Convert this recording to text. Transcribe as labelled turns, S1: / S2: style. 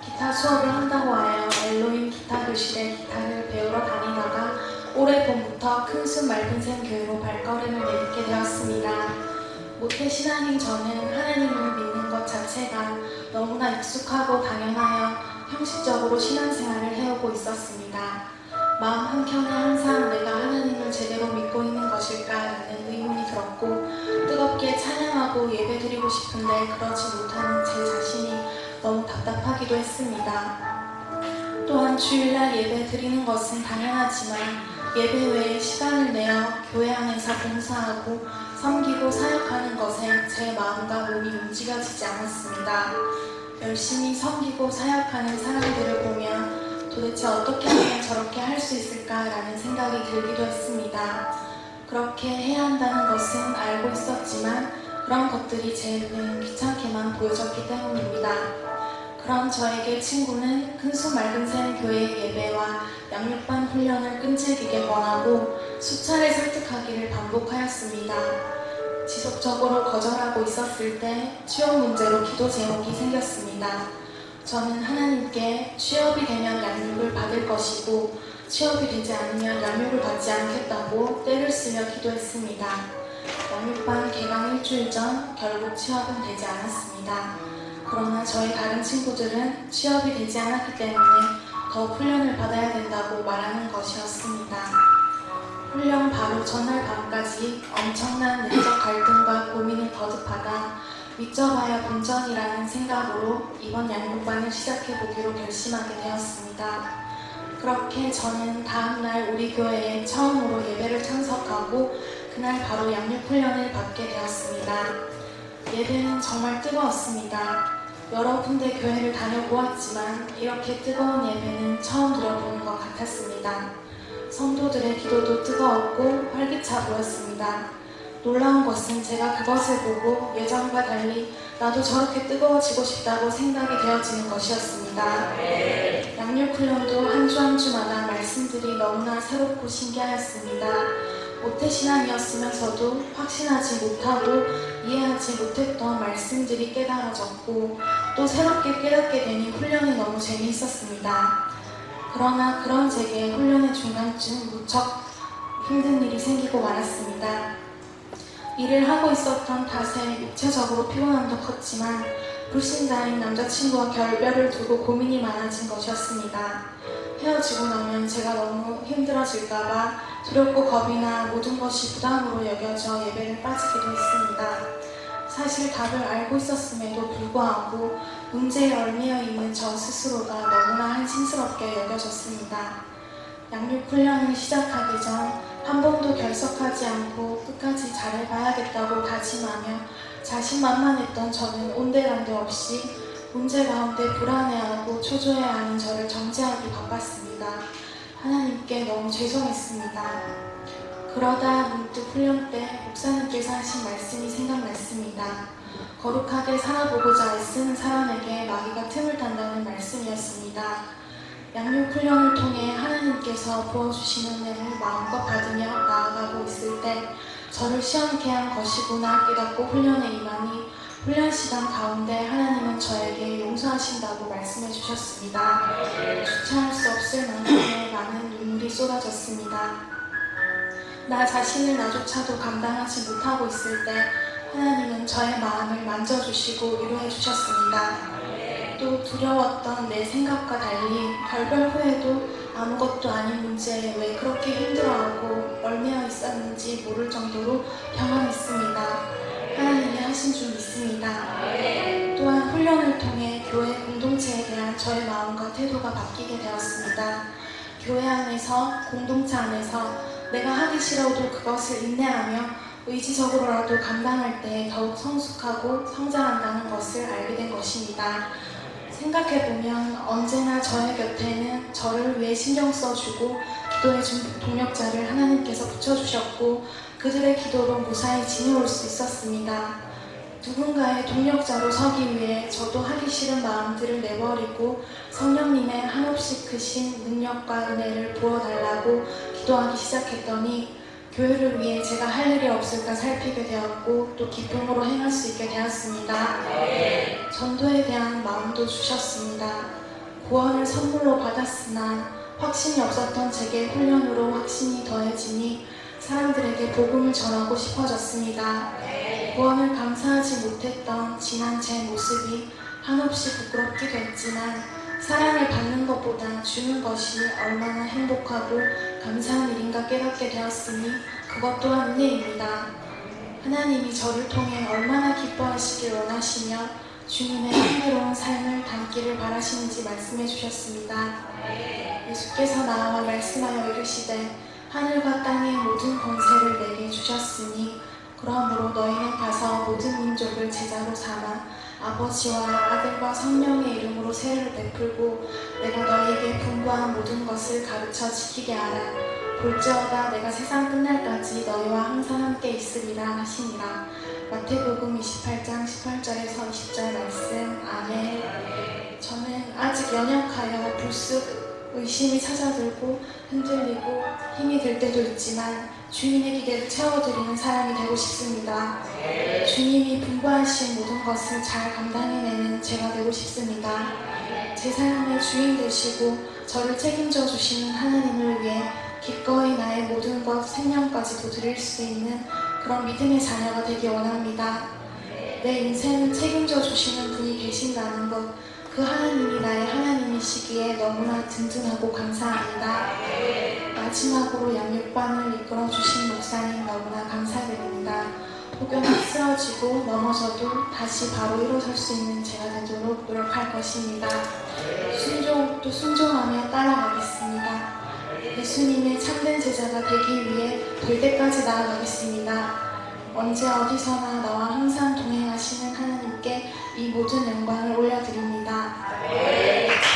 S1: 기타 수업을 한다고 하여 엘로임 기타 교실에 기타를 배우러 다니다가 올해 봄부터 큰순 맑은 샘 교회로 발걸음을 내딛게 되었습니다. 모태 신앙인 저는 하나님을 믿는 것 자체가 너무나 익숙하고 당연하여 형식적으로 신앙생활을 해오고 있었습니다. 마음 한켠에 항상 내가 하나님을 제대로 믿고 있는 것일까라는 의문이 들었고 뜨겁게 찬양하고 예배드리고 싶은데 그러지 못하는 제 자신이 너무 답답하기도 했습니다. 또한 주일날 예배 드리는 것은 당연하지만 예배 외에 시간을 내어 교회 안에서 봉사하고 섬기고 사역하는 것에 제 마음과 몸이 움직여지지 않았습니다. 열심히 섬기고 사역하는 사람들을 보면 도대체 어떻게 하면 저렇게 할 수 있을까라는 생각이 들기도 했습니다. 그렇게 해야 한다는 것은 알고 있었지만 그런 것들이 제 눈에는 귀찮게만 보여졌기 때문입니다. 그런 저에게 친구는 큰수 맑은 샘 교회 예배와 양육반 훈련을 끈질기게 권하고 수차례 설득하기를 반복하였습니다. 지속적으로 거절하고 있었을 때 취업 문제로 기도 제목이 생겼습니다. 저는 하나님께 취업이 되면 양육을 받을 것이고 취업이 되지 않으면 양육을 받지 않겠다고 때를 쓰며 기도했습니다. 양육반 개강 일주일 전 결국 취업은 되지 않았습니다. 그러나 저희 다른 친구들은 취업이 되지 않았기 때문에 더 훈련을 받아야 된다고 말하는 것이었습니다. 훈련 바로 전날 밤까지 엄청난 내적 갈등과 고민을 거듭하다 믿져봐야 본전이라는 생각으로 이번 양육반을 시작해보기로 결심하게 되었습니다. 그렇게 저는 다음날 우리 교회에 처음으로 예배를 참석하고 그날 바로 양육 훈련을 받게 되었습니다. 예배는 정말 뜨거웠습니다. 여러 군데 교회를 다녀보았지만 이렇게 뜨거운 예배는 처음 들어보는 것 같았습니다. 성도들의 기도도 뜨거웠고 활기차 보였습니다. 놀라운 것은 제가 그것을 보고 예전과 달리 나도 저렇게 뜨거워지고 싶다고 생각이 되어지는 것이었습니다. 양육훈련도 한 주 한 주마다 말씀들이 너무나 새롭고 신기하였습니다. 모태 신앙이었으면서도 확신하지 못하고 이해하지 못했던 말씀들이 깨달아졌고 또 새롭게 깨닫게 되니 훈련이 너무 재미있었습니다. 그러나 그런 제게 훈련의 중간쯤 무척 힘든 일이 생기고 말았습니다. 일을 하고 있었던 탓에 육체적으로 피곤함도 컸지만 불신자인 남자친구와 결별을 두고 고민이 많아진 것이었습니다. 헤어지고 나면 제가 너무 힘들어질까봐 두렵고 겁이나 모든 것이 부담으로 여겨져 예배를 빠지기도 했습니다. 사실 답을 알고 있었음에도 불구하고 문제에 얽매여 있는 저 스스로가 너무나 한심스럽게 여겨졌습니다. 양육 훈련을 시작하기 전 한 번도 결석하지 않고 끝까지 잘해봐야겠다고 다짐하며 자신만만했던 저는 온데간데 없이 문제 가운데 불안해하고 초조해하는 저를 정죄하기 바빴습니다. 하나님께 너무 죄송했습니다. 그러다 문득 훈련 때 목사님께서 하신 말씀이 생각났습니다. 거룩하게 살아보고자 애쓰는 사람에게 마귀가 틈을 탄다는 말씀이었습니다. 양육 훈련을 통해 하나님께서 부어주시는 은혜를 마음껏 받으며 나아가고 있을 때 저를 시험케 한 것이구나 깨닫고 훈련에 임하니 훈련 시간 가운데 하나님은 저에게 용서하신다고 말씀해 주셨습니다. 주체할 수 없을 만큼의 많은 눈물이 쏟아졌습니다. 나 자신을 나조차도 감당하지 못하고 있을 때 하나님은 저의 마음을 만져주시고 위로해 주셨습니다. 또 두려웠던 내 생각과 달리 결별 후에도 아무것도 아닌 문제에 왜 그렇게 힘들어하고 얽매여 있었는지 모를 정도로 평안했습니다. 하나님이 하신 줄 믿습니다. 또한 훈련을 통해 교회 공동체에 대한 저의 마음과 태도가 바뀌게 되었습니다. 교회 안에서 공동체 안에서 내가 하기 싫어도 그것을 인내하며 의지적으로라도 감당할 때 더욱 성숙하고 성장한다는 것을 알게 된 것입니다. 생각해보면 언제나 저의 곁에는 저를 위해 신경 써주고 기도해준 동력자를 하나님께서 붙여주셨고 그들의 기도로 무사히 지내올 수 있었습니다. 누군가의 동력자로 서기 위해 저도 하기 싫은 마음들을 내버리고 성령님의 한없이 크신 능력과 은혜를 부어달라고 기도하기 시작했더니 교회를 위해 제가 할 일이 없을까 살피게 되었고 또 기쁨으로 행할 수 있게 되었습니다. 전도에 대한 마음도 주셨습니다. 구원을 선물로 받았으나 확신이 없었던 제게 훈련으로 확신이 더해지니 사람들에게 복음을 전하고 싶어졌습니다. 구원을 감사하지 못했던 지난 제 모습이 한없이 부끄럽기도 했지만 사랑을 받는 것보다 주는 것이 얼마나 행복하고 감사한 일인가 깨닫게 되었으니 그것 또한 은혜입니다. 하나님이 저를 통해 얼마나 기뻐하시길 원하시며 주님의 향기로운 삶을 담기를 바라시는지 말씀해 주셨습니다. 예수께서 나와 말씀하여 이르시되 하늘과 땅의 모든 권세를 내게 주셨으니 그러므로 너희는 가서 모든 민족을 제자로 삼아 아버지와 아들과 성령의 이름으로 세례를 베풀고 내가 너희에게 분부한 모든 것을 가르쳐 지키게 하라. 볼지어다 내가 세상 끝날까지 너희와 항상 함께 있으리라 하시니라. 마태복음 28장 18절에서 20절 말씀. 아멘. 저는 아직 연약하여 불쑥 의심이 찾아들고 흔들리고 힘이 들 때도 있지만 주님의 기대를 채워드리는 사람이 되고 싶습니다. 주님이 분부하신 모든 것을 잘 감당해내는 제가 되고 싶습니다. 제 삶의 주인 되시고 저를 책임져 주시는 하나님을 위해 기꺼이 나의 모든 것 생명까지도 드릴 수 있는 그런 믿음의 자녀가 되기 원합니다. 내 인생을 책임져 주시는 분이 계신다는 것, 그 하나님이 나의 하나님이시기에 너무나 든든하고 감사합니다. 마지막으로 양육반을 이끌어 주신 목사님 너무나 감사드립니다. 혹여나 쓰러지고 넘어져도 다시 바로 일어설 수 있는 제가 되도록 노력할 것입니다. 순종 또 순종하며 따라가겠습니다. 예수님의 참된 제자가 되기 위해 될 때까지 나아가겠습니다. 언제 어디서나 나와 항상 동행하시는 하나님께 이 모든 영광을 올려드립니다. 아멘.